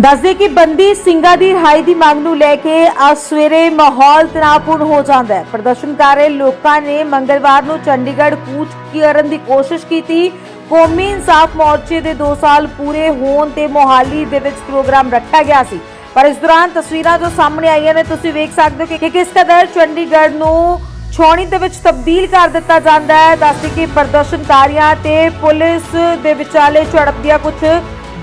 ਦੱਸਦੇ ਕਿ ਬੰਦੀ ਸਿੰਘਾਂ ਦੀ ਰਿਹਾਈ ਦੀ ਮੰਗ ਨੂੰ ਲੈ ਕੇ ਅੱਜ ਸਵੇਰੇ ਮਾਹੌਲ ਤਣਾਅਪੂਰਨ ਹੋ ਜਾਂਦਾ ਹੈ। ਪ੍ਰਦਰਸ਼ਨਕਾਰੀ ਲੋਕਾਂ ਨੇ ਮੰਗਲਵਾਰ ਨੂੰ ਚੰਡੀਗੜ੍ਹ ਕੂਚ ਕਰਨ ਦੀ ਕੋਸ਼ਿਸ਼ ਕੀਤੀ। ਕੌਮੀ ਇਨਸਾਫ ਮੋਰਚੇ ਦੇ 2 ਸਾਲ ਪੂਰੇ ਹੋਣ ਤੇ ਮੋਹਾਲੀ ਦੇ ਵਿੱਚ ਪ੍ਰੋਗਰਾਮ ਰੱਖਿਆ ਗਿਆ ਸੀ। ਪਰ ਇਸ ਦੌਰਾਨ ਤਸਵੀਰਾਂ ਜੋ ਸਾਹਮਣੇ ਆਈਆਂ ਨੇ, ਤੁਸੀਂ ਵੇਖ ਸਕਦੇ ਹੋ ਕਿ ਕਿਸ ਕਦਰ ਚੰਡੀਗੜ੍ਹ ਨੂੰ ਛਾਉਣੀ ਦੇ ਵਿੱਚ ਤਬਦੀਲ ਕਰ ਦਿੱਤਾ ਜਾਂਦਾ ਹੈ। ਦੱਸਦੇ ਕਿ ਪ੍ਰਦਰਸ਼ਨਕਾਰੀਆਂ ਤੇ ਪੁਲਿਸ ਦੇ ਵਿਚਾਲੇ ਝੜਪ ਦੀਆਂ ਕੁਝ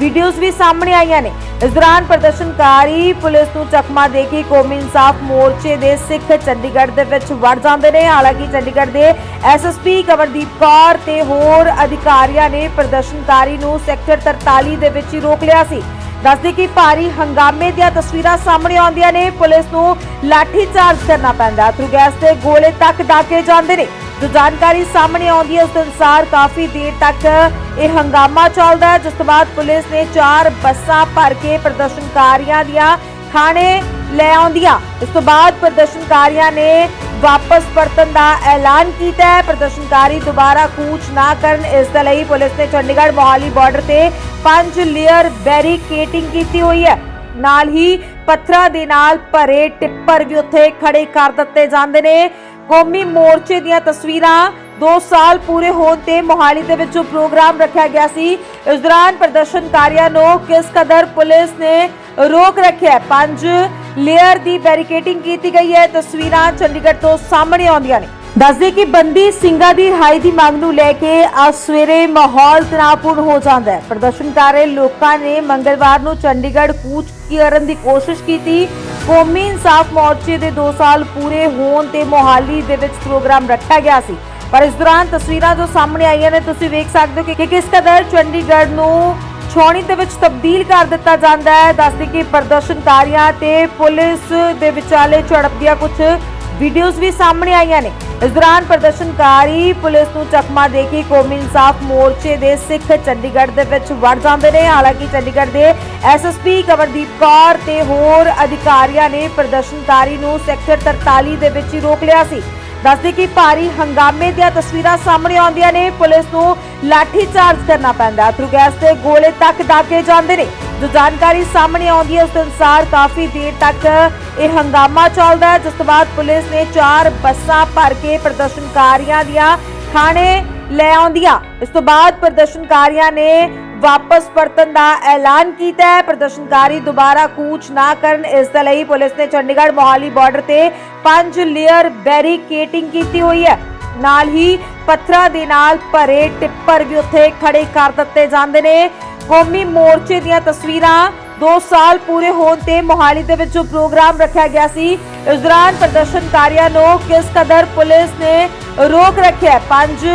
ਵੀਡੀਓਜ਼ ਵੀ ਸਾਹਮਣੇ ਆਈਆਂ ਨੇ। ਇਸ ਦੌਰਾਨ ਪ੍ਰਦਰਸ਼ਨਕਾਰੀ ਪੁਲਿਸ ਨੂੰ ਚਕਮਾ ਦੇ ਕੇ ਕੌਮੀ ਇਨਸਾਫ ਮੋਰਚੇ ਦੇ ਸਿੱਖ ਚੰਡੀਗੜ੍ਹ ਦੇ ਵਿੱਚ ਵੜ ਜਾਂਦੇ ਨੇ। ਹਾਲਾਂਕਿ ਚੰਡੀਗੜ੍ਹ ਦੇ ਐਸਐਸਪੀ ਕਮਰਦੀਪ ਕੌਰ ਤੇ ਹੋਰ ਅਧਿਕਾਰੀਆਂ ਨੇ ਪ੍ਰਦਰਸ਼ਨਕਾਰੀ ਨੂੰ ਸੈਕਟਰ 43 ਦੇ ਵਿੱਚ ਹੀ ਰੋਕ ਲਿਆ ਸੀ। ਦੱਸਦੇ ਕਿ ਭਾਰੀ ਹੰਗਾਮੇ ਦੀਆਂ ਤਸਵੀਰਾਂ ਸਾਹਮਣੇ ਆਉਂਦੀਆਂ ਨੇ। ਪੁਲਿਸ ਨੂੰ ਲਾਠੀ ਚਾਰਜ ਕਰਨਾ ਪੈਂਦਾ। ਥਰੂ ਗੈਸ ਦੇ ਗੋਲੇ ਤੱਕ ਦਾਗੇ ਜਾਂਦੇ ਨੇ। ਜੋ ਜਾਣਕਾਰੀ ਸਾਹਮਣੇ ਆਉਂਦੀ ਹੈ, ਉਸ ਅਨੁਸਾਰ ਕਾਫੀ ਦੇਰ ਤੱਕ ਇਹ ਹੰਗਾਮਾ ਚੱਲਦਾ ਜਿਸ ਤੋਂ ਬਾਅਦ ਪੁਲਿਸ ਨੇ ਚਾਰ ਬੱਸਾਂ ਭਰ ਕੇ ਪ੍ਰਦਰਸ਼ਨਕਾਰੀਆਂ ਦੀਆਂ ਥਾਣੇ ਲੈ ਆਉਂਦੀਆਂ। ਇਸ ਤੋਂ ਬਾਅਦ ਪ੍ਰਦਰਸ਼ਨਕਾਰੀਆਂ ਨੇ ਵਾਪਸ ਪਰਤਣ ਦਾ ਐਲਾਨ ਕੀਤਾ ਹੈ। ਪ੍ਰਦਰਸ਼ਨਕਾਰੀ ਦੁਬਾਰਾ ਕੂਚ ਨਾ ਕਰਨ, ਇਸ ਦੇ ਲਈ ਪੁਲਿਸ ਨੇ ਚੰਡੀਗੜ੍ਹ ਮੋਹਾਲੀ ਬਾਰਡਰ ਤੇ ਪੰਜ ਲੇਅਰ ਬੈਰੀਕੇਟਿੰਗ ਕੀਤੀ ਹੋਈ ਹੈ। ਨਾਲ ਹੀ ਪੱਥਰਾਂ ਦੇ ਨਾਲ ਭਰੇ ਟਿੱਪਰ ਵੀ ਉੱਥੇ ਖੜੇ ਕਰ ਦਿੱਤੇ ਜਾਂਦੇ ਨੇ। ਕੌਮੀ ਮੋਰਚੇ ਦੀਆਂ ਤਸਵੀਰਾਂ 2 ਸਾਲ ਪੂਰੇ ਹੋਣ ਤੇ ਮੋਹਾਲੀ ਦੇ ਵਿੱਚ ਜੋ ਪ੍ਰੋਗਰਾਮ ਰੱਖਿਆ ਗਿਆ ਸੀ, ਇਸ ਦੌਰਾਨ ਪ੍ਰਦਰਸ਼ਨਕਾਰੀਆਂ ਨੂੰ ਕਿਸ ਕਦਰ ਪੁਲਿਸ ਨੇ ਰੋਕ ਰੱਖਿਆ ਪੰਜ ਲੇਅਰ ਦੀ ਬੈਰੀਕੇਟਿੰਗ ਕੀਤੀ ਗਈ ਹੈ। ਤਸਵੀਰਾਂ ਚੰਡੀਗੜ੍ਹ ਤੋਂ ਸਾਹਮਣੇ ਆਉਂਦੀਆਂ ਨੇ। ਦੱਸਦੇ ਕਿ ਬੰਦੀ ਸਿੰਘਾਂ ਦੀ ਰਿਹਾਈ ਦੀ ਮੰਗ ਨੂੰ ਲੈ ਕੇ ਅੱਜ ਸਵੇਰੇ ਮਾਹੌਲ ਤਣਾਅਪੂਰਨ ਹੋ ਜਾਂਦਾ ਹੈ। ਪ੍ਰਦਰਸ਼ਨਕਾਰੀ ਲੋਕਾਂ ਨੇ ਮੰਗਲਵਾਰ ਨੂੰ ਚੰਡੀਗੜ੍ਹ ਕੂਚ ਕਰਨ ਦੀ ਕੋਸ਼ਿਸ਼ ਕੀਤੀ। ਕੌਮੀ ਇਨਸਾਫ ਮੋਰਚੇ ਦੇ 2 ਸਾਲ ਪੂਰੇ ਹੋਣ ਤੇ ਮੋਹਾਲੀ ਦੇ ਵਿੱਚ ਪ੍ਰੋਗਰਾਮ ਰੱਖਿਆ ਗਿਆ ਸੀ। ਪਰ ਇਸ ਦੌਰਾਨ ਤਸਵੀਰਾਂ ਜੋ ਸਾਹਮਣੇ ਆਈਆਂ ਨੇ, ਤੁਸੀਂ ਵੇਖ ਸਕਦੇ ਹੋ ਕਿ ਕਿਸ ਕਦਰ ਚੰਡੀਗੜ੍ਹ ਨੂੰ ਛਾਉਣੀ ਦੇ ਵਿੱਚ ਤਬਦੀਲ ਕਰ ਦਿੱਤਾ ਜਾਂਦਾ ਹੈ। ਦੱਸਦੇ ਕਿ ਪ੍ਰਦਰਸ਼ਨਕਾਰੀਆਂ ਤੇ ਪੁਲਿਸ ਦੇ ਵਿਚਾਲੇ ਝੜਪ ਦੀਆਂ ਕੁਝ ਵੀਡੀਓਜ਼ ਵੀ ਸਾਹਮਣੇ ਆਈਆਂ ਨੇ। ਇਸ ਦੌਰਾਨ ਪ੍ਰਦਰਸ਼ਨਕਾਰੀ ਪੁਲਿਸ ਨੂੰ ਚਕਮਾ ਦੇ ਕੇ ਕੌਮੀ ਇਨਸਾਫ ਮੋਰਚੇ ਦੇ ਸਿੱਖ ਚੰਡੀਗੜ੍ਹ ਦੇ ਵਿੱਚ ਵੜ ਜਾਂਦੇ ਨੇ। ਹਾਲਾਂਕਿ ਚੰਡੀਗੜ੍ਹ ਦੇ ਐਸਐਸਪੀ ਕਵਰਦੀਪ ਕੌਰ ਤੇ ਹੋਰ ਅਧਿਕਾਰੀਆਂ ਨੇ ਪ੍ਰਦਰਸ਼ਨਕਾਰੀ ਨੂੰ ਸੈਕਟਰ 43 ਦੇ ਵਿੱਚ ਹੀ ਰੋਕ ਲਿਆ ਸੀ। ਦੱਸਦੇ ਕਿ ਭਾਰੀ ਹੰਗਾਮੇ ਦੀਆਂ ਤਸਵੀਰਾਂ ਸਾਹਮਣੇ ਆਉਂਦੀਆਂ ਨੇ। ਪੁਲਿਸ ਨੂੰ ਲਾਠੀ ਚਾਰਜ ਕਰਨਾ ਪੈਂਦਾ। ਥਰੂ ਗੈਸ ਦੇ ਗੋਲੇ ਤੱਕ ਦਾਗੇ ਜਾਂਦੇ ਨੇ। ਜੋ ਜਾਣਕਾਰੀ ਸਾਹਮਣੇ ਆਉਂਦੀ ਹੈ, ਉਸ ਅਨੁਸਾਰ ਕਾਫੀ ਦੇਰ ਤੱਕ ਇਹ ਹੰਗਾਮਾ ਚੱਲਦਾ ਹੈ, ਜਿਸ ਤੋਂ ਬਾਅਦ ਪੁਲਿਸ ਨੇ ਚਾਰ ਬੱਸਾਂ ਭਰ ਕੇ ਪ੍ਰਦਰਸ਼ਨਕਾਰੀਆਂ ਦੀਆਂ ਥਾਣੇ ਲੈ ਆਉਂਦੀਆਂ। ਇਸ ਤੋਂ ਬਾਅਦ ਪ੍ਰਦਰਸ਼ਨਕਾਰੀਆਂ ਨੇ ਵਾਪਸ ਪਰਤਣ ਦਾ ਐਲਾਨ ਕੀਤਾ ਹੈ। ਪ੍ਰਦਰਸ਼ਨਕਾਰੀ ਦੁਬਾਰਾ ਕੂਚ ਨਾ ਕਰਨ, ਇਸ ਦੇ ਲਈ ਪੁਲਿਸ ਨੇ ਚੰਡੀਗੜ੍ਹ ਮੋਹਾਲੀ ਬਾਰਡਰ ਤੇ ਪੰਜ ਲੇਅਰ ਬੈਰੀਕੇਟਿੰਗ ਕੀਤੀ ਹੋਈ ਹੈ। ਨਾਲ ਹੀ ਪੱਥਰਾਂ ਦੇ ਨਾਲ ਭਰੇ ਟਿੱਪਰ ਵੀ ਉੱਥੇ ਖੜੇ ਕਰ ਦਿੱਤੇ ਜਾਂਦੇ ਨੇ। ਕੌਮੀ ਮੋਰਚੇ ਦੀਆਂ ਤਸਵੀਰਾਂ 2 ਸਾਲ ਪੂਰੇ ਹੋਣ ਤੇ ਮੋਹਾਲੀ ਦੇ ਵਿੱਚ ਜੋ ਪ੍ਰੋਗਰਾਮ ਰੱਖਿਆ ਗਿਆ ਸੀ, ਇਸ ਦੌਰਾਨ ਪ੍ਰਦਰਸ਼ਨਕਾਰੀਆਂ ਨੂੰ ਕਿਸ ਕਦਰ ਪੁਲਿਸ ਨੇ ਰੋਕ ਰੱਖਿਆ ਪੰਜ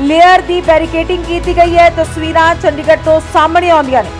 ਲੇਅਰ ਦੀ ਬੈਰੀਕੇਟਿੰਗ ਕੀਤੀ ਗਈ ਹੈ। ਤਸਵੀਰਾਂ ਚੰਡੀਗੜ੍ਹ ਤੋਂ ਸਾਹਮਣੇ ਆਉਂਦੀਆਂ ਨੇ।